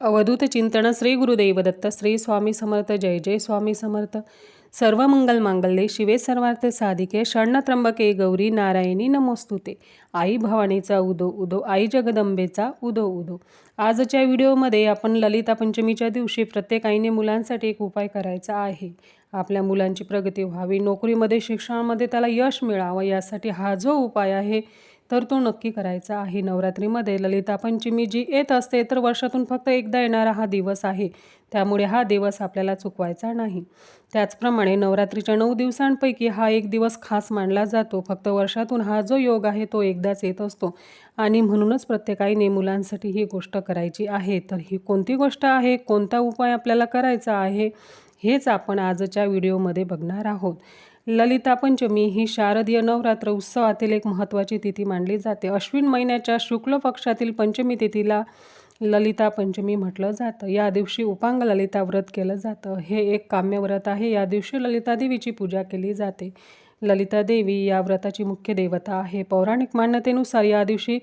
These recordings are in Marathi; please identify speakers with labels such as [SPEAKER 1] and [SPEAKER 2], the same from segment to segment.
[SPEAKER 1] अवधूत चिंतन श्री गुरुदेव दत्त श्री स्वामी समर्थ जय जय स्वामी समर्थ. सर्व मंगल मांगल्ये शिवे सर्वार्थ साधिके शरणत्रंबके गौरी नारायणी नमोस्तुते. आई भवानीचा उदो उदो आई जगदंबेचा उदो उदो. आजच्या व्हिडिओमध्ये आपण ललिता पंचमीच्या दिवशी प्रत्येक आईने मुलांसाठी एक उपाय करायचा आहे. आपल्या मुलांची प्रगती व्हावी नोकरीमध्ये शिक्षणामध्ये त्याला यश मिळावं यासाठी हा जो उपाय आहे तर तो नक्की करायचा आहे. नवरात्रीमध्ये ललिता पंचमी जी येत असते तर वर्षातून फक्त एकदा येणारा हा दिवस आहे. त्यामुळे हा दिवस आपल्याला चुकवायचा नाही. त्याचप्रमाणे नवरात्रीच्या नऊ दिवसांपैकी हा एक दिवस खास मानला जातो. फक्त वर्षातून हा जो योग आहे तो एकदाच येत असतो. आणि म्हणूनच प्रत्येकाने मुलांसाठी ही गोष्ट करायची आहे. तर ही कोणती गोष्ट आहे? कोणता उपाय आपल्याला करायचा आहे? हेच आपण आजच्या व्हिडिओमध्ये बघणार आहोत. ललिता पंचमी ही शारदीय नवरात्र उत्सवातील एक महत्त्वाची तिथी मानली जाते. अश्विन महिन्याच्या शुक्ल पक्षातील पंचमी तिथीला ललिता पंचमी म्हटलं जातं. या दिवशी उपांग ललिता व्रत केलं जातं. हे एक काम्य व्रत आहे. या दिवशी ललिता देवीची पूजा केली जाते. ललिता देवी या व्रताची मुख्य देवता आहे. पौराणिक मान्यतेनुसार या दिवशी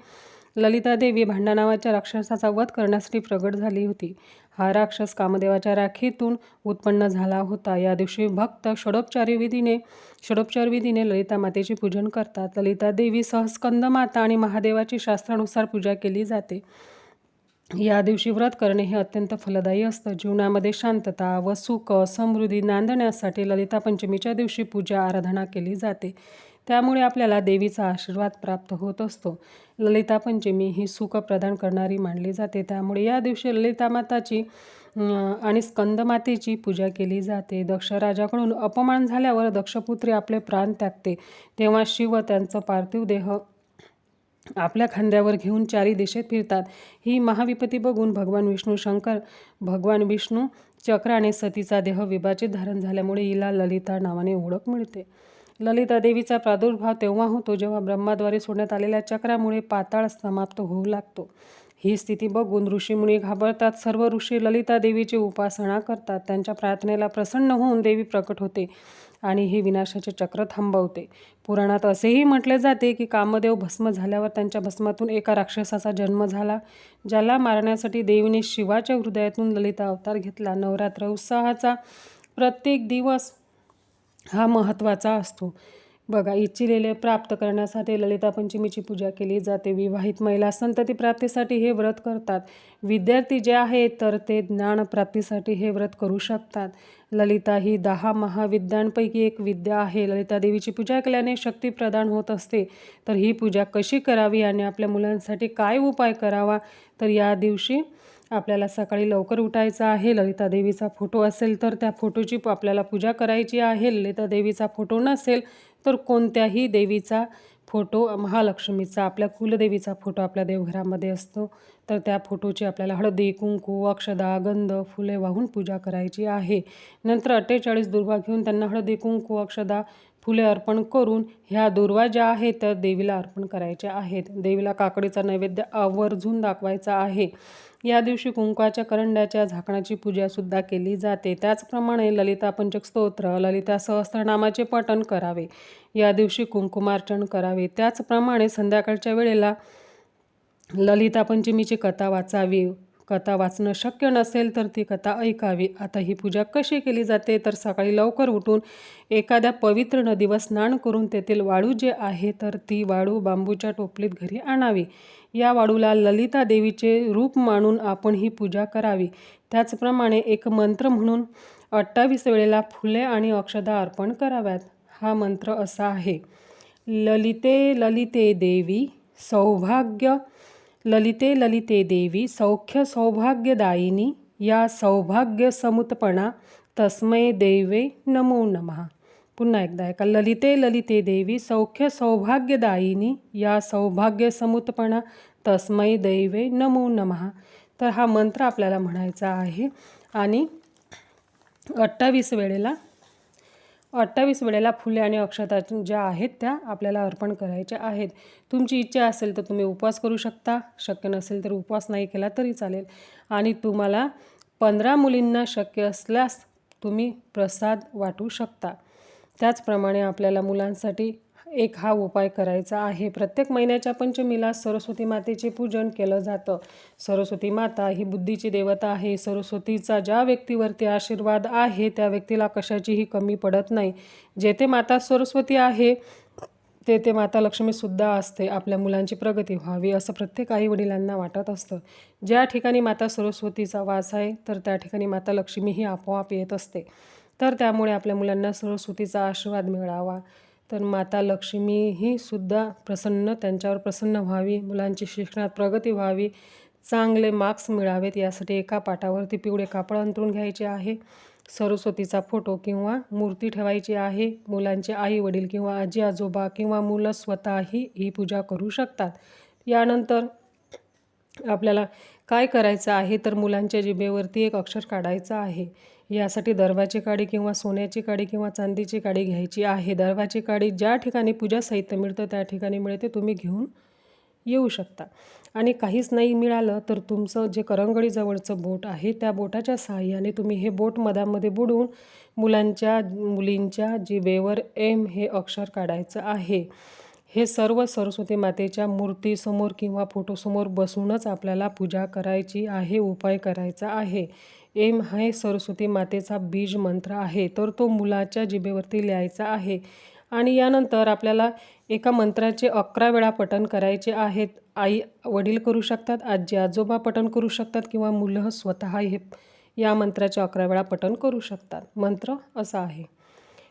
[SPEAKER 1] ललिता देवी भांडा नावाच्या राक्षसाचा वध करण्यासाठी प्रगट झाली होती. हा राक्षस कामदेवाच्या राखीतून उत्पन्न झाला होता. या दिवशी भक्त षडोपचारी विधीने षडोपचार विधीने ललिता मातेचे पूजन करतात. ललिता देवी सहस्कंद माता आणि महादेवाची शास्त्रानुसार पूजा केली जाते. या दिवशी व्रत करणे हे अत्यंत फलदायी असतं. जीवनामध्ये शांतता व सुख समृद्धी नांदण्यासाठी ललिता पंचमीच्या दिवशी पूजा आराधना केली जाते. त्यामुळे आपल्याला देवीचा आशीर्वाद प्राप्त होत असतो. ललिता पंचमी ही सुख प्रदान करणारी मानली जाते. त्यामुळे या दिवशी ललिता माताची आणि स्कंदमातेची पूजा केली जाते. दक्षराजाकडून अपमान झाल्यावर दक्षपुत्री आपले प्राण त्यागते. तेव्हा शिव त्यांचं पार्थिव देह आपल्या खांद्यावर घेऊन चारी दिशेत फिरतात. ही महाविपती बघून भगवान विष्णू शंकर भगवान विष्णू चक्राने सतीचा देह विभाजित धारण झाल्यामुळे हिला ललिता नावाने ओळख मिळते. ललिता देवीचा प्रादुर्भाव तेव्हा होतो जेव्हा ब्रह्माद्वारे सोडण्यात आलेल्या चक्रामुळे पाताळ समाप्त होऊ लागतो. ही स्थिती बघून ऋषीमुनी घाबरतात. सर्व ऋषी ललिता देवीची उपासना करतात. त्यांच्या प्रार्थनेला प्रसन्न होऊन देवी प्रकट होते आणि हे विनाशाचे चक्र थांबवते. पुराणात असेही म्हटले जाते की कामदेव भस्म झाल्यावर त्यांच्या भस्मातून एका राक्षसाचा जन्म झाला ज्याला मारण्यासाठी देवीने शिवाच्या हृदयातून ललिता अवतार घेतला. नवरात्र उत्साहाचा प्रत्येक दिवस हा महत्त्वाचा असतो. बघा इच्छिलेले प्राप्त करण्यासाठी ललिता पंचमीची पूजा केली जाते. विवाहित महिला संतती प्राप्तीसाठी हे व्रत करतात. विद्यार्थी जे आहेत तर ते ज्ञान प्राप्तीसाठी हे व्रत करू शकतात. ललिता ही दहा महाविद्यांपैकी एक विद्या आहे. ललिता देवीची पूजा केल्याने शक्ती प्रदान होत असते. तर ही पूजा कशी करावी आणि आपल्या मुलांसाठी काय उपाय करावा? तर या दिवशी आपल्याला सकाळी लवकर उठायचं आहे. ललिता देवीचा फोटो असेल तर त्या फोटोची आपल्याला पूजा करायची आहे. ललिता देवीचा फोटो नसेल तर कोणत्याही देवीचा फोटो महालक्ष्मीचा आपल्या कुलदेवीचा फोटो आपल्या देवघरामध्ये असतो. तर त्या फोटोची आपल्याला हळदी कुंकू अक्षदा गंध फुले वाहून पूजा करायची आहे. नंतर अठ्ठेचाळीस दुर्वा घेऊन त्यांना हळदी कुंकू अक्षदा फुले अर्पण करून ह्या दुर्वा ज्या आहेत त्या देवीला अर्पण करायच्या आहेत. देवीला काकडीचा नैवेद्य आवर्जून दाखवायचा आहे. या दिवशी कुंकवाच्या करंड्याच्या झाकणाची पूजासुद्धा केली जाते. त्याचप्रमाणे ललिता पंचकस्तोत्र ललिता सहस्त्रनामाचे पठण करावे. या दिवशी कुंकुमार्चन करावे. त्याचप्रमाणे संध्याकाळच्या वेळेला ललिता पंचमीची कथा वाचावी. कथा वाचणं शक्य नसेल तर ती कथा ऐकावी. आता ही पूजा कशी केली जाते? तर सकाळी लवकर उठून एखाद्या पवित्र नदीवर स्नान करून तेथील वाळू जे आहे तर ती वाळू बांबूच्या टोपलीत घरी आणावी. या वाळूला ललिता देवीचे रूप मानून आपण ही पूजा करावी. त्याचप्रमाणे एक मंत्र म्हणून अठ्ठावीस वेळेला फुले आणि अक्षदा अर्पण कराव्यात. हा मंत्र असा आहे. ललिते ललिते देवी सौभाग्य ललिते ललिते देवी सौख्य सौभाग्यदायिनी या सौभाग्य समुतपणा तस्मै देवे नमो नमः. पुन्हा एकदा एका ललिते ललिते देवी सौख्य सौभाग्यदायिनी या सौभाग्य समुतपणा तस्मै दैवे नमो नमः. तर हा मंत्र आपल्याला म्हणायचा आहे. आणि अठ्ठावीस वेळेला अठ्ठावीस वेळेला फुले आणि अक्षता ज्या आहेत त्या आपल्याला अर्पण करायच्या आहेत. तुमची इच्छा असेल तर तुम्ही उपवास करू शकता. शक्य नसेल तर उपवास नाही केला तरी चालेल. आणि तुम्हाला पंधरा मुलींना शक्य असल्यास तुम्ही प्रसाद वाटू शकता. त्याचप्रमाणे आपल्याला मुलांसाठी एक हा उपाय करायचा आहे. प्रत्येक महिन्याच्या पंचमीला सरस्वती मातेचे पूजन केलं जातं. सरस्वती माता ही बुद्धीची देवता आहे. सरस्वतीचा ज्या व्यक्तीवरती आशीर्वाद आहे त्या व्यक्तीला कशाचीही कमी पडत नाही. जेथे माता सरस्वती आहे तेथे माता लक्ष्मीसुद्धा असते. आपल्या मुलांची प्रगती व्हावी असं प्रत्येक आई वडिलांना वाटत असतं. ज्या ठिकाणी माता सरस्वतीचा वास आहे तर त्या ठिकाणी माता लक्ष्मी ही आपोआप येत असते. तर त्यामुळे आपल्या मुलांना सरस्वतीचा आशीर्वाद मिळावा. तर माता लक्ष्मी ही सुद्धा प्रसन्न त्यांच्यावर प्रसन्न व्हावी मुलांची शिक्षणात प्रगती व्हावी चांगले मार्क्स मिळावेत यासाठी एका पाटावरती पिवळे कापड अंतरून घ्यायचे आहे. सरस्वतीचा फोटो किंवा मूर्ती ठेवायची आहे. मुलांचे आई वडील किंवा आजी आजोबा किंवा मुलं स्वतःही ही पूजा करू शकतात. यानंतर आपल्याला काय करायचं आहे? तर मुलांच्या जिभेवरती एक अक्षर काढायचं आहे. यासाठी दर्वाची काडी किंवा सोन्याची काडी किंवा चांदीची काडी घ्यायची आहे. दर्वाची काडी ज्या ठिकाणी पूजा साहित्य मिळतं त्या ठिकाणी मिळते तुम्ही घेऊन येऊ शकता. आणि काहीच नाही मिळालं तर तुमचं जे करंगडीजवळचं बोट आहे त्या बोटाच्या सहाय्याने तुम्ही हे बोट मधामध्ये बुडवून मुलांच्या मुलींच्या जिबेवर एम हे अक्षर काढायचं आहे. हे सर्व सरस्वती मातेच्या मूर्तीसमोर किंवा फोटोसमोर बसूनच आपल्याला पूजा करायची आहे उपाय करायचा आहे. एम हे सरस्वती मातेचा बीज मंत्र आहे तर तो मुलाच्या जिभेवरती लिहायचा आहे. आणि यानंतर आपल्याला एका मंत्राचे अकरा वेळा पठण करायचे आहेत. आई वडील करू शकतात आजी आजोबा पठण करू शकतात किंवा मुलं स्वतः हे या मंत्राचे अकरा वेळा पठण करू शकतात. मंत्र असा आहे.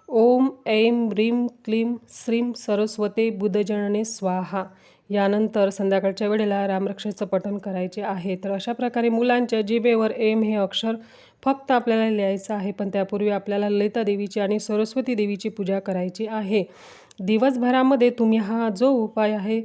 [SPEAKER 1] ओम ऐं ह्रीं क्लीं श्रीं सरस्वते बुधजनने स्वाहा. यानंतर संध्याकाळच्या वेळेला रामरक्षेचं पठण करायचे आहे. तर अशा प्रकारे मुलांच्या जिभेवर एम हे अक्षर फक्त आपल्याला लिहायचं आहे पण त्यापूर्वी आपल्याला ललिता देवीची आणि सरस्वती देवीची पूजा करायची आहे. दिवसभरामध्ये तुम्ही हा जो उपाय आहे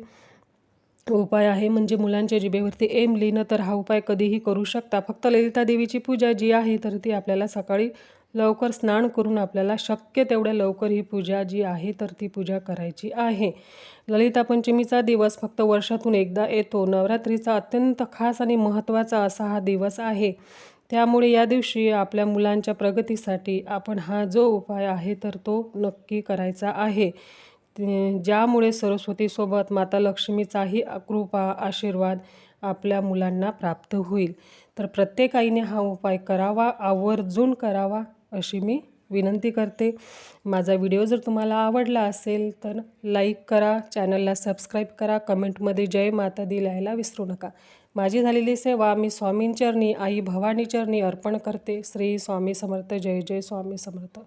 [SPEAKER 1] उपाय आहे म्हणजे मुलांच्या जिभेवरती एम लिहिणं तर हा उपाय कधीही करू शकता. फक्त ललिता देवीची पूजा जी आहे तर ती आपल्याला सकाळी लवकर स्नान करून आपल्याला शक्य तेवढ्या लवकर ही पूजा जी आहे तर ती पूजा करायची आहे. ललिता पंचमीचा दिवस फक्त वर्षातून एकदा येतो. नवरात्रीचा अत्यंत खास आणि महत्त्वाचा असा हा दिवस आहे. त्यामुळे या दिवशी आपल्या मुलांच्या प्रगतीसाठी आपण हा जो उपाय आहे तर तो नक्की करायचा आहे. ज्यामुळे सरस्वतीसोबत माता लक्ष्मीचाही कृपा आशीर्वाद आपल्या मुलांना प्राप्त होईल. तर प्रत्येक आईने हा उपाय करावा आवर्जून करावा. अशी मी विनंती करते. माझा व्हिडिओ जर तुम्हाला आवडला असेल तर लाईक करा चॅनलला सबस्क्राईब करा कमेंटमध्ये जय माता दी लिहायला विसरू नका. माझी झालेली सेवा मी स्वामींचरणी आई भवानीचरणी अर्पण करते. श्री स्वामी समर्थ जय जय स्वामी समर्थ.